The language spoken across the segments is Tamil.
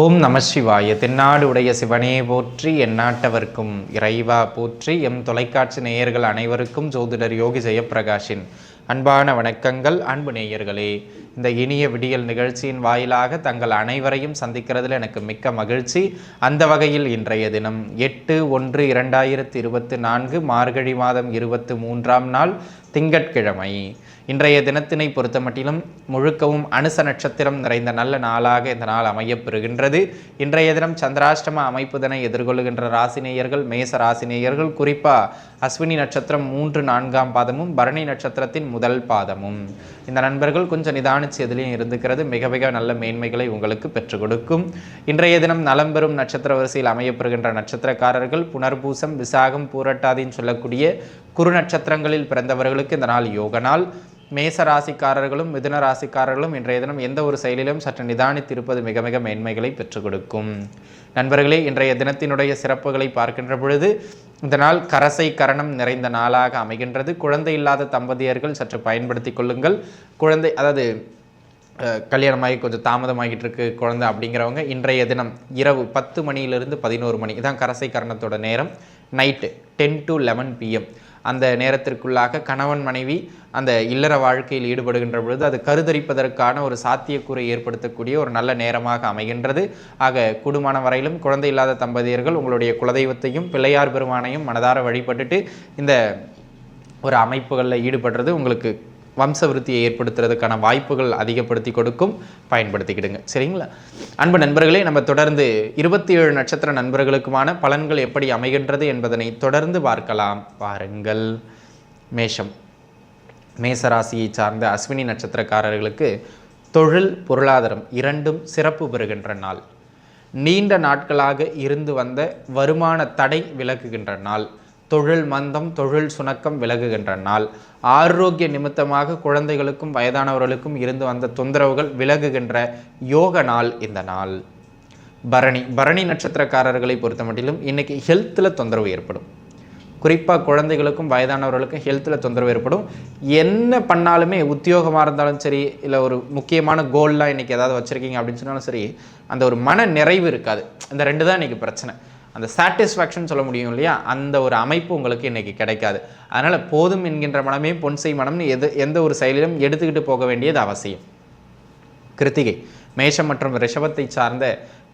ஓம் நம சிவாய. தென்னாடு உடைய சிவனே போற்றி எந்நாட்டவர்க்கும் இறைவா போற்றி எம் தொலைக்காட்சி நேயர்கள் அனைவருக்கும் ஜோதிடர் யோகி ஜெயப்பிரகாஷின் அன்பான வணக்கங்கள். அன்பு நேயர்களே இந்த இனிய விடியல் நிகழ்ச்சியின் வாயிலாக தங்கள் அனைவரையும் சந்திக்கிறதுல எனக்கு மிக்க மகிழ்ச்சி. அந்த வகையில் இன்றைய தினம் எட்டு ஒன்று இரண்டாயிரத்தி இருபத்தி நான்கு மார்கழி மாதம் இருபத்தி மூன்றாம் நாள் திங்கட்கிழமை. இன்றைய தினத்தினை பொறுத்தமட்டிலும் முழுக்கவும் அனுச நட்சத்திரம் நிறைந்த நல்ல நாளாக இந்த நாள் அமையப்பெறுகின்றது. இன்றைய தினம் சந்திராஷ்டம அமைப்புதனை எதிர்கொள்கின்ற ராசினேயர்கள் மேச ராசினேயர்கள் குறிப்பாக அஸ்வினி நட்சத்திரம் மூன்று நான்காம் பாதமும் பரணி நட்சத்திரத்தின் முதல் பாதமும். இந்த நண்பர்கள் கொஞ்சம் நிதானிச்சு எதிலையும் இருந்துக்கிறது மிக மிக நல்ல மேன்மைகளை உங்களுக்கு பெற்றுக் கொடுக்கும். இன்றைய தினம் நலம் பெறும் நட்சத்திர வரிசையில் அமையப்பெறுகின்ற நட்சத்திரக்காரர்கள் புனர்பூசம் விசாகம் பூரட்டாதின்னு சொல்லக்கூடிய குறு நட்சத்திரங்களில் பிறந்தவர்களுக்கு இந்த நாள் யோக நாள். மேச ராசிக்காரர்களும் மிதுன ராசிக்காரர்களும் இன்றைய தினம் எந்த ஒரு செயலிலும் சற்று நிதானித்திருப்பது மிக மிக மேன்மைகளை பெற்றுக் கொடுக்கும். நண்பர்களே இன்றைய தினத்தினுடைய சிறப்புகளை பார்க்கின்ற பொழுது இந்த நாள் கரசை கரணம் நிறைந்த நாளாக அமைகின்றது. குழந்தை இல்லாத தம்பதியர்கள் சற்று பயன்படுத்தி கொள்ளுங்கள். குழந்தை அதாவது கல்யாணமாகி கொஞ்சம் தாமதமாகிட்டு இருக்கு குழந்தை அப்படிங்கிறவங்க இன்றைய தினம் இரவு பத்து மணியிலிருந்து பதினோரு மணி இதான் கரசை கரணத்தோட நேரம். Night ten to eleven PM அந்த நேரத்திற்குள்ளாக கணவன் மனைவி அந்த இல்லற வாழ்க்கையில் ஈடுபடுகின்ற பொழுது அது கருதரிப்பதற்கான ஒரு சாத்தியக்கூறை ஏற்படுத்தக்கூடிய ஒரு நல்ல நேரமாக அமைகின்றது. ஆக கூடுமான வரையிலும் குழந்தை இல்லாத தம்பதியர்கள் உங்களுடைய குலதெய்வத்தையும் பிள்ளையார் பெருமானையும் மனதார வழிபட்டுட்டு இந்த ஒரு அமைப்புகளில் ஈடுபடுறது உங்களுக்கு வம்சவிருத்தியை ஏற்படுத்துறதுக்கான வாய்ப்புகள் அதிகப்படுத்தி கொடுக்கும். பயன்படுத்திக்கிடுங்க. சரிங்களா? அன்பு நண்பர்களே நம்ம தொடர்ந்து இருபத்தி ஏழு நட்சத்திர நண்பர்களுக்குமான பலன்கள் எப்படி அமைகின்றது என்பதனை தொடர்ந்து பார்க்கலாம். வாருங்கள் மேஷம். மேசராசியை சார்ந்த அஸ்வினி நட்சத்திரக்காரர்களுக்கு தொழில் பொருளாதாரம் இரண்டும் சிறப்பு பெறுகின்ற நாள். நீண்ட நாட்களாக இருந்து வந்த வருமான தடை விலகுகின்ற நாள். தொழில் மந்தம் தொழில் சுணக்கம் விலகுகின்ற நாள். ஆரோக்கிய நிமித்தமாக குழந்தைகளுக்கும் வயதானவர்களுக்கும் இருந்து வந்த தொந்தரவுகள் விலகுகின்ற யோக நாள் இந்த நாள். பரணி பரணி நட்சத்திரக்காரர்களை பொறுத்தமட்டிலும் இன்றைக்கி ஹெல்த்தில் தொந்தரவு ஏற்படும். குறிப்பாக குழந்தைகளுக்கும் வயதானவர்களுக்கும் ஹெல்த்தில் தொந்தரவு ஏற்படும். என்ன பண்ணாலுமே உத்தியோகமாக இருந்தாலும் சரி இல்லை ஒரு முக்கியமான கோல்லாம் இன்றைக்கி ஏதாவது வச்சுருக்கீங்க அப்படின்னு சொன்னாலும் சரி அந்த ஒரு மன நிறைவு இருக்காது. இந்த ரெண்டு தான் இன்றைக்கி பிரச்சனை. அந்த சாட்டிஸ்ஃபேக்ஷன் சொல்ல முடியும் இல்லையா? அந்த ஒரு அமைப்பு உங்களுக்கு இன்றைக்கி கிடைக்காது. அதனால் போதும் என்கின்ற மனமே பொன்சை மனம்னு எது எந்த ஒரு செயலிலும் எடுத்துக்கிட்டு போக வேண்டியது அவசியம். கிருத்திகை. மேஷம் மற்றும் ரிஷபத்தை சார்ந்த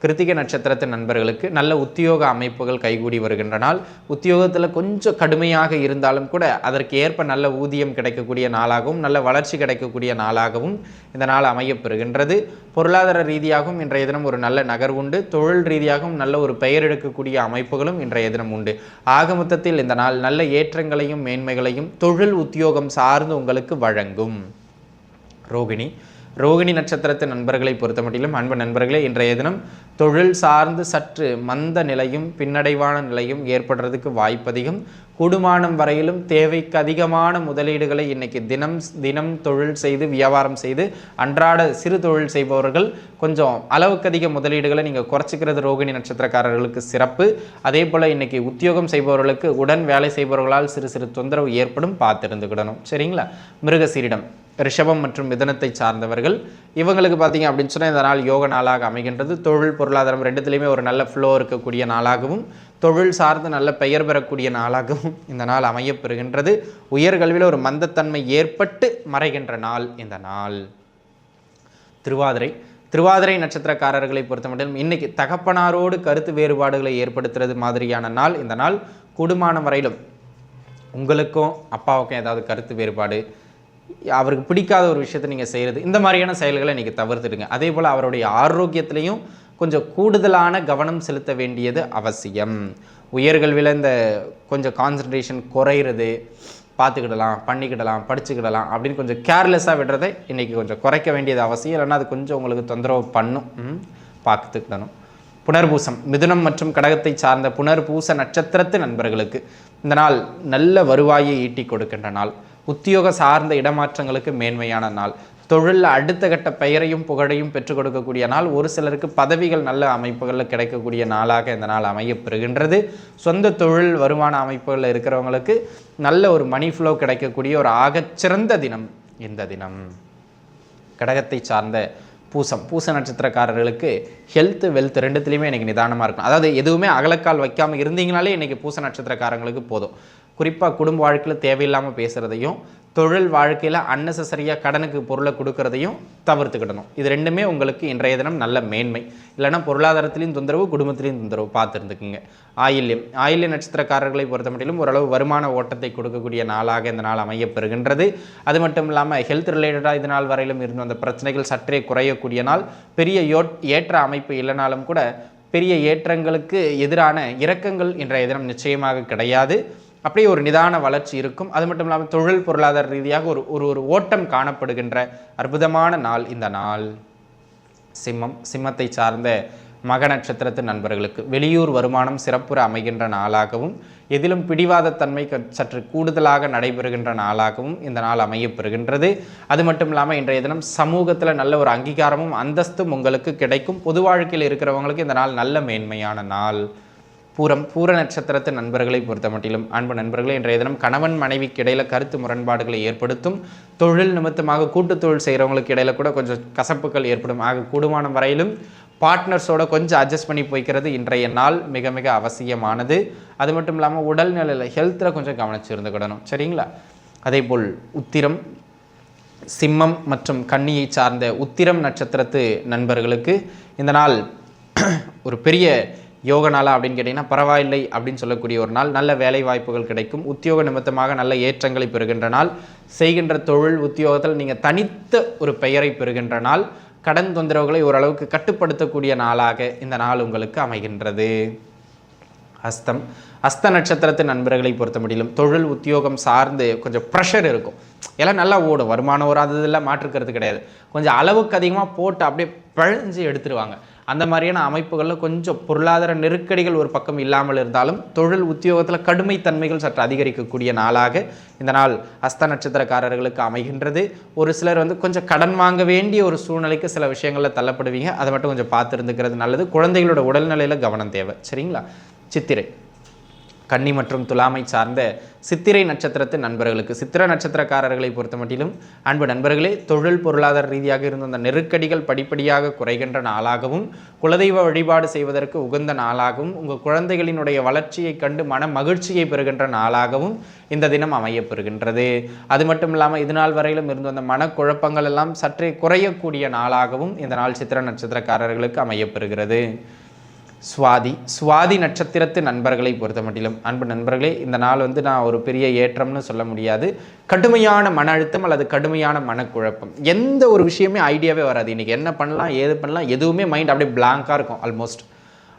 கிருத்திகை நட்சத்திரத்தின் நண்பர்களுக்கு நல்ல உத்தியோக அமைப்புகள் கைகூடி வருகின்ற நாள் உத்தியோகத்தில் கொஞ்சம் கடுமையாக இருந்தாலும் கூட அதற்கு ஏற்ப நல்ல ஊதியம் கிடைக்கக்கூடிய நாளாகவும் நல்ல வளர்ச்சி கிடைக்கக்கூடிய நாளாகவும் இந்த நாள் அமையப்பெறுகின்றது பொருளாதார ரீதியாகவும் இன்றைய தினம் ஒரு நல்ல நகர்வுண்டு தொழில் ரீதியாகவும் நல்ல ஒரு பெயர் எடுக்கக்கூடிய அமைப்புகளும் இன்றைய தினம் உண்டு. ஆக மொத்தத்தில் இந்த நாள் நல்ல ஏற்றங்களையும் மேன்மைகளையும் தொழில் உத்தியோகம் சார்ந்து உங்களுக்கு வழங்கும். ரோகிணி ரோகிணி நட்சத்திரத்தின் நண்பர்களை பொறுத்தமட்டிலும் அன்பு நண்பர்களே இன்றைய தினம் தொழில் சார்ந்து சற்று மந்த நிலையும் பின்னடைவான நிலையும் ஏற்படுறதுக்கு வாய்ப்பதிகம். கூடுமானம் வரையிலும் தேவைக்கு அதிகமான முதலீடுகளை இன்னைக்கு தினம் தினம் தொழில் செய்து வியாபாரம் செய்து அன்றாட சிறு தொழில் செய்பவர்கள் கொஞ்சம் அளவுக்கு அதிக முதலீடுகளை நீங்கள் குறைச்சிக்கிறது ரோகிணி நட்சத்திரக்காரர்களுக்கு சிறப்பு. அதே போல் இன்னைக்கு உத்தியோகம் செய்பவர்களுக்கு உடன் வேலை செய்பவர்களால் சிறு சிறு தொந்தரவு ஏற்படும் பார்த்துருந்துக்கிடணும் சரிங்களா? மிருகசீரிடம். ரிஷபம் மற்றும் மிதனத்தை சார்ந்தவர்கள். இவங்களுக்கு பார்த்தீங்க அப்படின்னு சொன்னால் இந்த நாள் யோக நாளாக அமைகின்றது. தொழில் பொருளாதாரம் ரெண்டுத்துலேயுமே ஒரு நல்ல ஃப்ளோ இருக்கக்கூடிய நாளாகவும் தொழில் சார்ந்து நல்ல பெயர் பெறக்கூடிய நாளாகவும் இந்த நாள் அமையப்பெறுகின்றது. உயர்கல்வியில் ஒரு மந்தத்தன்மை ஏற்பட்டு மறைகின்ற நாள் இந்த நாள். திருவாதிரை. திருவாதிரை நட்சத்திரக்காரர்களை பொறுத்தமட்டிலும் இன்னைக்கு தகப்பனாரோடு கருத்து வேறுபாடுகளை ஏற்படுத்துறது மாதிரியான நாள் இந்த நாள். கூடுமான வரையிலும் உங்களுக்கும் அப்பாவுக்கும் ஏதாவது கருத்து வேறுபாடு அவருக்கு பிடிக்காத ஒரு விஷயத்தை நீங்கள் செய்கிறது இந்த மாதிரியான செயல்களை நீங்கள் தவிர்த்துடுங்க. அதே போல் அவருடைய ஆரோக்கியத்திலையும் கொஞ்சம் கூடுதலான கவனம் செலுத்த வேண்டியது அவசியம். உயர்கல்வியில் இந்த கொஞ்சம் கான்சன்ட்ரேஷன் குறையிறது. பார்த்துக்கிடலாம் பண்ணிக்கிடலாம் படிச்சுக்கிடலாம் அப்படின்னு கொஞ்சம் கேர்லெஸ்ஸாக விடுறதை இன்றைக்கி கொஞ்சம் குறைக்க வேண்டியது அவசியம். இல்லைன்னா அது கொஞ்சம் உங்களுக்கு தொந்தரவு பண்ணும். பார்த்துக்கிடணும். புனர்பூசம். மிதுனம் மற்றும் கடகத்தை சார்ந்த புனர்பூச நட்சத்திரத்து நண்பர்களுக்கு இந்த நாள் நல்ல வருவாயை ஈட்டி கொடுக்கின்ற நாள். உத்தியோக சார்ந்த இடமாற்றங்களுக்கு மேன்மையான நாள். தொழிலில் அடுத்த கட்ட பெயரையும் புகழையும் பெற்றுக் கொடுக்கக்கூடிய நாள். ஒரு சிலருக்கு பதவிகள் நல்ல அமைப்புகளில் கிடைக்கக்கூடிய நாளாக இந்த நாள் அமையப்பெறுகின்றது சொந்த தொழில் வருமான அமைப்புகளில் இருக்கிறவங்களுக்கு நல்ல ஒரு மணி ஃப்ளோ கிடைக்கக்கூடிய ஒரு ஆகச்சிறந்த தினம் இந்த தினம். கடகத்தை சார்ந்த பூசம் பூச நட்சத்திரக்காரர்களுக்கு ஹெல்த் வெல்த் ரெண்டுத்துலேயுமே இன்றைக்கி நிதானமாக இருக்கும் அதாவது எதுவுமே அகலக்கால் வைக்காமல் இருந்தீங்கனாலே இன்றைக்கி பூச நட்சத்திரக்காரங்களுக்கு போதும். குறிப்பாக குடும்ப வாழ்க்கையில் தேவையில்லாமல் பேசுகிறதையும் தொழில் வாழ்க்கையில் அன்னெசரியாக கடனுக்கு பொருளை கொடுக்கறதையும் தவிர்த்துக்கிடணும். இது ரெண்டுமே உங்களுக்கு இன்றைய தினம் நல்ல மேன்மை. இல்லைன்னா பொருளாதாரத்திலையும் தொந்தரவு குடும்பத்திலையும் தொந்தரவு பார்த்துருந்துக்குங்க. ஆயில்யம். ஆயில்ய நட்சத்திரக்காரர்களை பொறுத்த மட்டிலும் ஓரளவு வருமான ஓட்டத்தை கொடுக்கக்கூடிய நாளாக இந்த நாள் அமையப்பெறுகின்றது. அது மட்டும் இல்லாமல் ஹெல்த் ரிலேட்டடாக இது நாள் வரையிலும் இருந்த அந்த பிரச்சனைகள் சற்றே குறையக்கூடிய நாள். பெரிய யோ ஏற்ற அமைப்பு இல்லைனாலும் கூட பெரிய ஏற்றங்களுக்கு எதிரான இரக்கங்கள் இன்றைய தினம் நிச்சயமாக கிடையாது. அப்படியே ஒரு நிதான வளர்ச்சி இருக்கும். அது மட்டும் இல்லாமல் தொழில் பொருளாதார ரீதியாக ஒரு ஒரு ஒரு ஓட்டம் காணப்படுகின்ற அற்புதமான நாள் இந்த நாள். சிம்மம் சிம்மத்தை சார்ந்த மக நட்சத்திரத்து நண்பர்களுக்கு வெளியூர் வருமானம் சிறப்புற அமைகின்ற நாளாகவும் எதிலும் பிடிவாதத்தன்மை க- சற்று கூடுதலாக நடைபெறுகின்ற நாளாகவும் இந்த நாள் அமையப்பெறுகின்றது. அது மட்டும் இல்லாமல் இன்றைய தினம் சமூகத்தில் நல்ல ஒரு அங்கீகாரமும் அந்தஸ்தும் உங்களுக்கு கிடைக்கும். பொது வாழ்க்கையில் இருக்கிறவங்களுக்கு இந்த நாள் நல்ல மேன்மையான நாள். பூரம் பூர நட்சத்திரத்து நண்பர்களை பொறுத்த மட்டிலும் அன்பு நண்பர்களே இன்றைய தினம் கணவன் மனைவிக்கு இடையில கருத்து முரண்பாடுகளை ஏற்படுத்தும் தொழில் நிமித்தமாக கூட்டு தொழில் செய்கிறவங்களுக்கு இடையில கூட கொஞ்சம் கசப்புகள் ஏற்படும் ஆக கூடுமான வரையிலும் பார்ட்னர்ஸோட கொஞ்சம் அட்ஜஸ்ட் பண்ணி போய்க்கிறது இன்றைய நாள் மிக மிக அவசியமானது. அது மட்டும் இல்லாமல் உடல்நிலையில் ஹெல்த்தில் கொஞ்சம் கவனிச்சு இருந்துக்கிடணும் சரிங்களா? அதேபோல் உத்திரம் சிம்மம் மற்றும் கன்னியை சார்ந்த உத்திரம் நட்சத்திரத்து நண்பர்களுக்கு இந்த நாள் ஒரு பெரிய யோக நாளா அப்படின்னு கேட்டிங்கன்னா பரவாயில்லை அப்படின்னு சொல்லக்கூடிய ஒரு நாள். நல்ல வேலை வாய்ப்புகள் கிடைக்கும். உத்தியோக நிமித்தமாக நல்ல ஏற்றங்களை பெறுகின்ற நாள். செய்கின்ற தொழில் உத்தியோகத்தில் நீங்கள் தனித்த ஒரு பெயரை பெறுகின்ற நாள். கடன் தொந்தரவுகளை ஓரளவுக்கு கட்டுப்படுத்தக்கூடிய நாளாக இந்த நாள் உங்களுக்கு அமைகின்றது. அஸ்தம். அஸ்த நட்சத்திரத்தின் நண்பர்களை பொறுத்த முடியலும் தொழில் உத்தியோகம் சார்ந்து கொஞ்சம் ப்ரெஷர் இருக்கும். எல்லாம் நல்லா ஓடும். வருமானம் வராததெல்லாம் மாற்றுக்கிறது கிடையாது. கொஞ்சம் அளவுக்கு அதிகமாக போட்டு அப்படியே பழஞ்சு எடுத்துருவாங்க. அந்த மாதிரியான அமைப்புகளில் கொஞ்சம் பொருளாதார நெருக்கடிகள் ஒரு பக்கம் இல்லாமல் இருந்தாலும் தொழில் உத்தியோகத்தில் கடுமைத்தன்மைகள் சற்று அதிகரிக்கக்கூடிய நாளாக இந்த நாள் அஸ்த நட்சத்திரக்காரர்களுக்கு அமைகின்றது. ஒரு சிலர் வந்து கொஞ்சம் கடன் வாங்க வேண்டிய ஒரு சூழ்நிலைக்கு சில விஷயங்களில் தள்ளப்படுவீங்க. அதை மட்டும் கொஞ்சம் பார்த்து இருந்துக்கிறது நல்லது. குழந்தைகளோட உடல்நிலையில் கவனம் தேவை. சரிங்களா? சித்திரை. கன்னி மற்றும் துலாமை சார்ந்த சித்திரை நட்சத்திரத்து நண்பர்களுக்கு சித்திர நட்சத்திரக்காரர்களை பொறுத்த மட்டிலும் அன்பு நண்பர்களே தொழில் பொருளாதார ரீதியாக இருந்த அந்த நெருக்கடிகள் படிப்படியாக குறைகின்ற நாளாகவும் குலதெய்வ வழிபாடு செய்வதற்கு உகந்த நாளாகவும் உங்கள் குழந்தைகளினுடைய வளர்ச்சியை கண்டு மன மகிழ்ச்சியை பெறுகின்ற நாளாகவும் இந்த தினம் அமையப்பெறுகின்றது. அது மட்டும் இல்லாமல் இது நாள் வரையிலும் இருந்து வந்த மனக்குழப்பங்கள் எல்லாம் சற்றே குறையக்கூடிய நாளாகவும் இந்த நாள் சித்திர நட்சத்திரக்காரர்களுக்கு அமையப்பெறுகிறது. சுவாதி சுவாதி நட்சத்திரத்து நண்பர்களை பொறுத்த மட்டிலும் அன்பு நண்பர்களே இந்த நாள் வந்து நான் ஒரு பெரிய ஏற்றம்னு சொல்ல முடியாது. கடுமையான மன அழுத்தம் அல்லது கடுமையான மனக்குழப்பம். எந்த ஒரு விஷயமே ஐடியாவே வராது. இன்றைக்கி என்ன பண்ணலாம் ஏது பண்ணலாம் எதுவுமே மைண்ட் அப்படியே பிளாங்காக இருக்கும் ஆல்மோஸ்ட்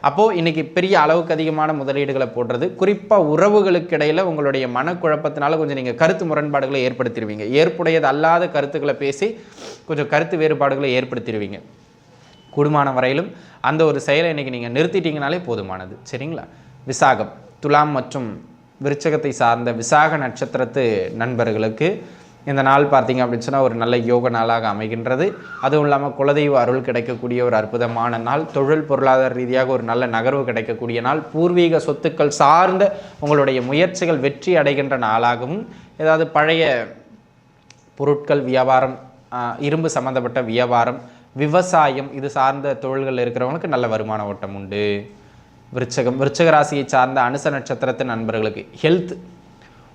அப்போது இன்றைக்கி பெரிய அளவுக்கு அதிகமான முதலீடுகளை போடுறது குறிப்பாக உறவுகளுக்கு இடையில் உங்களுடைய மனக்குழப்பத்தினால கொஞ்சம் நீங்கள் கருத்து முரண்பாடுகளை ஏற்படுத்திடுவீங்க ஏற்புடையது அல்லாத கருத்துக்களை பேசி கொஞ்சம் கருத்து வேறுபாடுகளை ஏற்படுத்திடுவீங்க கூடுமான வரையிலும் அந்த ஒரு செயலை இன்னைக்கு நீங்கள் நிறுத்திட்டீங்கனாலே போதுமானது. சரிங்களா? விசாகம். துலாம் மற்றும் விருச்சகத்தை சார்ந்த விசாக நட்சத்திரத்து நண்பர்களுக்கு இந்த நாள் பார்த்தீங்க அப்படின்னு சொன்னால் ஒரு நல்ல யோக நாளாக அமைகின்றது. அதுவும் இல்லாமல் குலதெய்வ அருள் கிடைக்கக்கூடிய ஒரு அற்புதமான நாள். தொழில் பொருளாதார ரீதியாக ஒரு நல்ல நகர்வு கிடைக்கக்கூடிய நாள். பூர்வீக சொத்துக்கள் சார்ந்த உங்களுடைய முயற்சிகள் வெற்றி அடைகின்ற நாளாகவும் ஏதாவது பழைய பொருட்கள் வியாபாரம் இரும்பு சம்மந்தப்பட்ட வியாபாரம் விவசாயம் இது சார்ந்த தொழில்கள் இருக்கிறவங்களுக்கு நல்ல வருமான ஓட்டம் உண்டு. விருச்சகம் விருச்சக ராசியை சார்ந்த அனுச நட்சத்திரத்தின் நண்பர்களுக்கு ஹெல்த்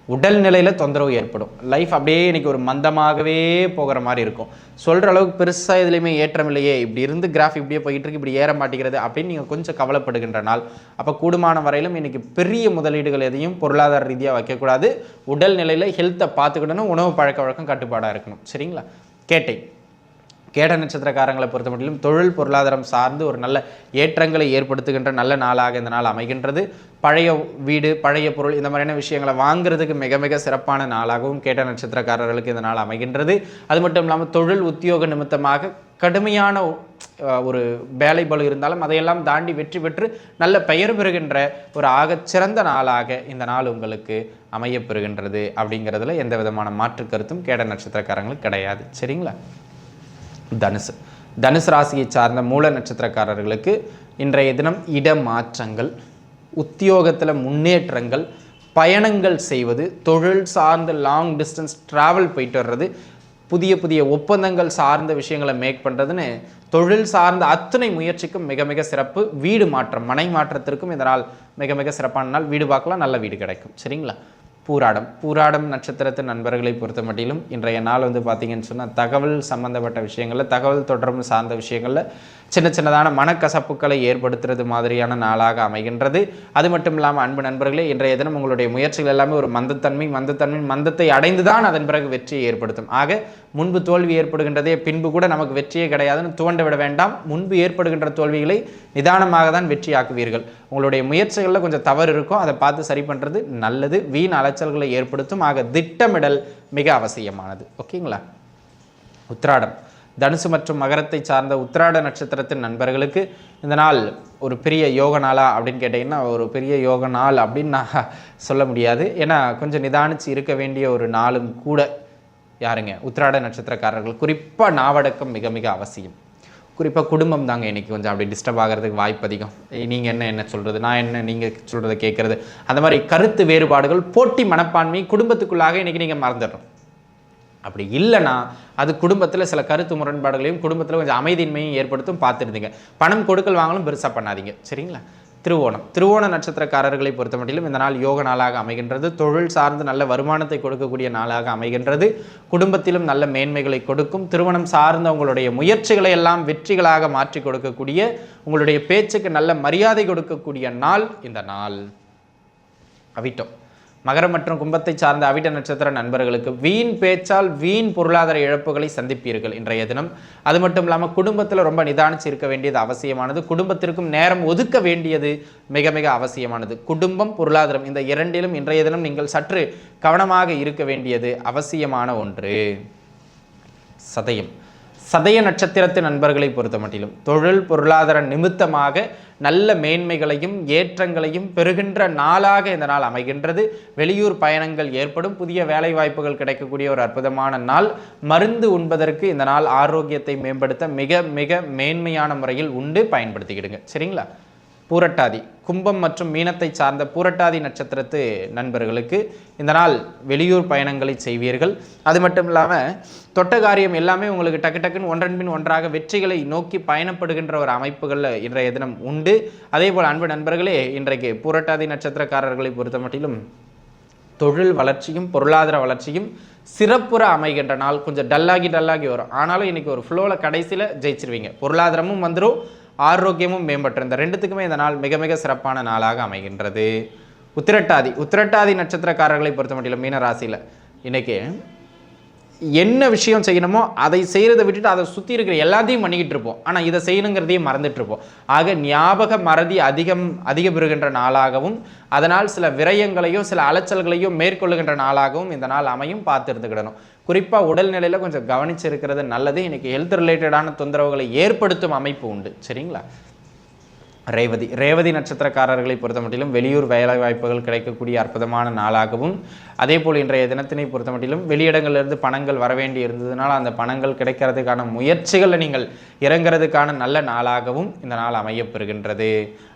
உடல்நிலையில் தொந்தரவு ஏற்படும். லைஃப் அப்படியே இன்னைக்கு ஒரு மந்தமாகவே போகிற மாதிரி இருக்கும். சொல்கிற அளவுக்கு பெருசாக இதுலேயுமே ஏற்றம் இல்லையே. இப்படி இருந்து கிராஃப் இப்படியே போயிட்டு இருக்கு இப்படி ஏற மாட்டேங்கிறது அப்படின்னு நீங்கள் கொஞ்சம் கவலைப்படுகின்ற நாள். அப்போ கூடுமான வரையிலும் இன்றைக்கி பெரிய முதலீடுகள் எதையும் பொருளாதார ரீதியாக வைக்கக்கூடாது. உடல்நிலையில் ஹெல்த்தை பார்த்துக்கிடணும் உணவு பழக்க வழக்கம் கட்டுப்பாடாக இருக்கணும். சரிங்களா? கேட்டை கேட நட்சத்திரக்காரங்களை பொறுத்த மட்டிலும் தொழில் பொருளாதாரம் சார்ந்து ஒரு நல்ல ஏற்றங்களை ஏற்படுத்துகின்ற நல்ல நாளாக இந்த நாள் அமைகின்றது. பழைய வீடு பழைய பொருள் இந்த மாதிரியான விஷயங்களை வாங்குறதுக்கு மிக மிக சிறப்பான நாளாகவும் கேட்ட நட்சத்திரக்காரர்களுக்கு இந்த நாள் அமைகின்றது. அது மட்டும் இல்லாமல் தொழில் உத்தியோக நிமித்தமாக கடுமையான ஒரு வேலை பலு இருந்தாலும் அதையெல்லாம் தாண்டி வெற்றி பெற்று நல்ல பெயர் பெறுகின்ற ஒரு ஆகச் சிறந்த நாளாக இந்த நாள் உங்களுக்கு அமையப்பெறுகின்றது அப்படிங்கிறதுல எந்த விதமான மாற்று கருத்தும் கேட நட்சத்திரக்காரங்களுக்கு கிடையாது. சரிங்களா? தனுசு. தனுசு ராசியை சார்ந்த மூல நட்சத்திரக்காரர்களுக்கு இன்றைய தினம் இடமாற்றங்கள் உத்தியோகத்தில் முன்னேற்றங்கள் பயணங்கள் செய்வது தொழில் சார்ந்த லாங் டிஸ்டன்ஸ் ட்ராவல் போயிட்டு வர்றது புதிய புதிய ஒப்பந்தங்கள் சார்ந்த விஷயங்களை மேக் பண்ணுறதுன்னு தொழில் சார்ந்த அத்தனை முயற்சிக்கும் மிக மிக சிறப்பு. வீடு மாற்றம் மனை மாற்றத்திற்கும் இதனால் மிக மிக சிறப்பான நாள். வீடு பார்க்கலாம் நல்ல வீடு கிடைக்கும். சரிங்களா? பூராடம். பூராடம் நட்சத்திரத்து நண்பர்களை பொறுத்த மட்டிலும் இன்றைய நாள் வந்து பார்த்தீங்கன்னு சொன்னால் தகவல் சம்பந்தப்பட்ட விஷயங்களில் தகவல் தொடர்பு சார்ந்த விஷயங்களில் சின்ன சின்னதான மனக்கசப்புகளை ஏற்படுத்துறது மாதிரியான நாளாக அமைகின்றது. அது மட்டும் இல்லாமல் அன்பு நண்பர்களே இன்றைய தினம் உங்களுடைய முயற்சிகள் எல்லாமே ஒரு மந்தத்தன்மை மந்தத்தன்மை மந்தத்தை அடைந்து தான் அதன் பிறகு வெற்றியை ஏற்படுத்தும். ஆக முன்பு தோல்வி ஏற்படுகின்றதே பின்பு கூட நமக்கு வெற்றியே கிடையாதுன்னு துவண்டு விட வேண்டாம். முன்பு ஏற்படுகின்ற தோல்விகளை நிதானமாக தான் வெற்றியாக்குவீர்கள். உங்களுடைய முயற்சிகளில் கொஞ்சம் தவறு இருக்கும். அதை பார்த்து சரி பண்ணுறது நல்லது. வீண் அலைச்சல்களை ஏற்படுத்தும். ஆக திட்டமிடல் மிக அவசியமானது. ஓகேங்களா? உத்ராடம் தனுசு மற்றும் மகரத்தை சார்ந்த உத்திராட நட்சத்திரத்தின் நண்பர்களுக்கு இந்த நாள் ஒரு பெரிய யோக நாளா அப்படின்னு கேட்டிங்கன்னா ஒரு பெரிய யோக நாள் அப்படின்னு நான் சொல்ல முடியாது. ஏன்னா கொஞ்சம் நிதானிச்சு இருக்க வேண்டிய ஒரு நாளும் கூட யாருங்க? உத்திராட நட்சத்திரக்காரர்கள். குறிப்பாக நாவடக்கம் மிக மிக அவசியம். குறிப்பாக குடும்பம் தாங்க இன்றைக்கி கொஞ்சம் அப்படி டிஸ்டர்ப் ஆகிறதுக்கு வாய்ப்பு அதிகம். நீங்கள் என்ன என்ன சொல்கிறது நான் என்ன நீங்கள் சொல்கிறத கேட்குறது? அந்த மாதிரி கருத்து வேறுபாடுகள் போட்டி மனப்பான்மை குடும்பத்துக்குள்ளாக இன்றைக்கி நீங்கள் மறந்துடணும் அப்படி இல்லைன்னா அது குடும்பத்தில் சில கருத்து முரண்பாடுகளையும் குடும்பத்தில் கொஞ்சம் அமைதியின்மையும் ஏற்படுத்தும் பார்த்துருந்தீங்க. பணம் கொடுக்கல் வாங்கலும் பெருசாக பண்ணாதீங்க. சரிங்களா? திருவோணம். திருவோண நட்சத்திரக்காரர்களை பொறுத்த மட்டிலும் இந்த நாள் யோக நாளாக அமைகின்றது. தொழில் சார்ந்து நல்ல வருமானத்தை கொடுக்கக்கூடிய நாளாக அமைகின்றது. குடும்பத்திலும் நல்ல மேன்மைகளை கொடுக்கும். திருமணம் சார்ந்த உங்களுடைய முயற்சிகளை எல்லாம் வெற்றிகளாக மாற்றி கொடுக்கக்கூடிய உங்களுடைய பேச்சுக்கு நல்ல மரியாதை கொடுக்கக்கூடிய நாள் இந்த நாள். அவிட்டோம். மகரம் மற்றும் கும்பத்தை சார்ந்த அவிட்ட நட்சத்திர நண்பர்களுக்கு வீண் பேச்சால் வீண் பொருளாதார இழப்புகளை சந்திப்பீர்கள் இன்றைய தினம். அது மட்டும் இல்லாமல் குடும்பத்தில் ரொம்ப நிதானிச்சு இருக்க வேண்டியது அவசியமானது. குடும்பத்திற்கும் நேரம் ஒதுக்க வேண்டியது மிக மிக அவசியமானது. குடும்பம் பொருளாதாரம் இந்த இரண்டிலும் இன்றைய தினம் நீங்கள் சற்று கவனமாக இருக்க வேண்டியது அவசியமான ஒன்று. சதயம். சதய நட்சத்திரத்து நண்பர்களை பொறுத்த மட்டிலும் தொழில் பொருளாதார நிமித்தமாக நல்ல மேன்மைகளையும் ஏற்றங்களையும் பெறுகின்ற நாளாக இந்த நாள் அமைகின்றது. வெளியூர் பயணங்கள் ஏற்படும். புதிய வேலை வாய்ப்புகள் கிடைக்கக்கூடிய ஒரு அற்புதமான நாள். மருந்து உண்பதற்கு இந்த நாள் ஆரோக்கியத்தை மேம்படுத்த மிக மிக மேன்மையான முறையில் உண்டு. பயன்படுத்திக்கிடுங்க. சரிங்களா? பூரட்டாதி. கும்பம் மற்றும் மீனத்தை சார்ந்த பூரட்டாதி நட்சத்திரத்து நண்பர்களுக்கு இந்த நாள் வெளியூர் பயணங்களை செய்வீர்கள். அது மட்டும் இல்லாமல் தொட்ட காரியம் எல்லாமே உங்களுக்கு டக்கு டக்குன்னு ஒன்றன் பின் ஒன்றாக வெற்றிகளை நோக்கி பயணப்படுகின்ற ஒரு அமைப்புகளில் இன்றைய தினம் உண்டு. அதே போல் அன்பு நண்பர்களே இன்றைக்கு பூரட்டாதி நட்சத்திரக்காரர்களை பொறுத்த மட்டிலும் தொழில் வளர்ச்சியும் பொருளாதார வளர்ச்சியும் சிறப்புற அமைகின்ற நாள். கொஞ்சம் டல்லாகி டல்லாகி வரும். ஆனாலும் இன்னைக்கு ஒரு ஃப்ளோவில் கடைசியில் ஜெயிச்சிருவீங்க. பொருளாதாரமும் வந்துடும் ஆரோக்கியமும் மேம்பட்டு இந்த ரெண்டுத்துக்குமே இந்த நாள் மிக மிக சிறப்பான நாளாக அமைகின்றது. உத்திரட்டாதி உத்திரட்டாதி நட்சத்திரக்காரர்களை பொறுத்த மட்டும் மீன ராசியில் இன்னைக்கு என்ன விஷயம் செய்யணுமோ அதை செய்கிறத விட்டுட்டு அதை சுற்றி இருக்கிற எல்லாத்தையும் பண்ணிக்கிட்டு இருப்போம். ஆனால் இதை செய்யணுங்கிறதையும் மறந்துட்டுருப்போம் ஆக ஞாபக மறதி அதிகம் அதிகம் பெறுகின்ற நாளாகவும் அதனால் சில விரயங்களையும் சில அலைச்சல்களையும் மேற்கொள்ளுகின்ற நாளாகவும் இந்த நாள் அமையும் பார்த்து இருந்துக்கிடணும் குறிப்பாக உடல்நிலையில் கொஞ்சம் கவனிச்சிருக்கிறது நல்லது. இன்றைக்கி ஹெல்த் ரிலேட்டடான தொந்தரவுகளை ஏற்படுத்தும் அமைப்பு உண்டு. சரிங்களா? ரேவதி ரேவதி நட்சத்திரக்காரர்களை பொறுத்தமட்டிலும் வெளியூர் வேலை வாய்ப்புகள் கிடைக்கக்கூடிய அற்புதமான நாளாகவும் அதே போல் இன்றைய தினத்தினை பொறுத்தமட்டிலும் வெளியிடங்களிலிருந்து பணங்கள் வரவேண்டி இருந்ததுனால் அந்த பணங்கள் கிடைக்கிறதுக்கான முயற்சிகளில் நீங்கள் இறங்கிறதுக்கான நல்ல நாளாகவும் இந்த நாள் அமையப்பெறுகின்றது.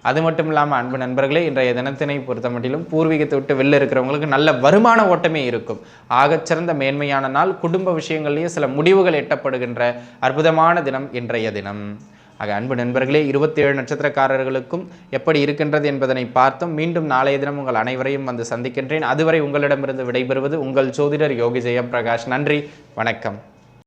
அது மட்டும் இல்லாமல் அன்பு நண்பர்களே இன்றைய தினத்தினை பொறுத்தமட்டிலும் பூர்வீகத்தை விட்டு வெளில இருக்கிறவங்களுக்கு நல்ல வருமான ஓட்டமே இருக்கும். ஆகச்சிறந்த மேன்மையான நாள் குடும்ப விஷயங்கள்லேயே சில முடிவுகள் எட்டப்படுகின்ற அற்புதமான தினம் இன்றைய தினம். ஆக அன்பு நண்பர்களே இருபத்தி ஏழு நட்சத்திரக்காரர்களுக்கும் எப்படி இருக்கின்றது என்பதனை பார்த்தோம். மீண்டும் நாளைய தினம் உங்கள் அனைவரையும் வந்து சந்திக்கின்றேன். அதுவரை உங்களிடமிருந்து விடைபெறுவது உங்கள் ஜோதிடர் யோகி ஜெயபிரகாஷ் நன்றி வணக்கம்.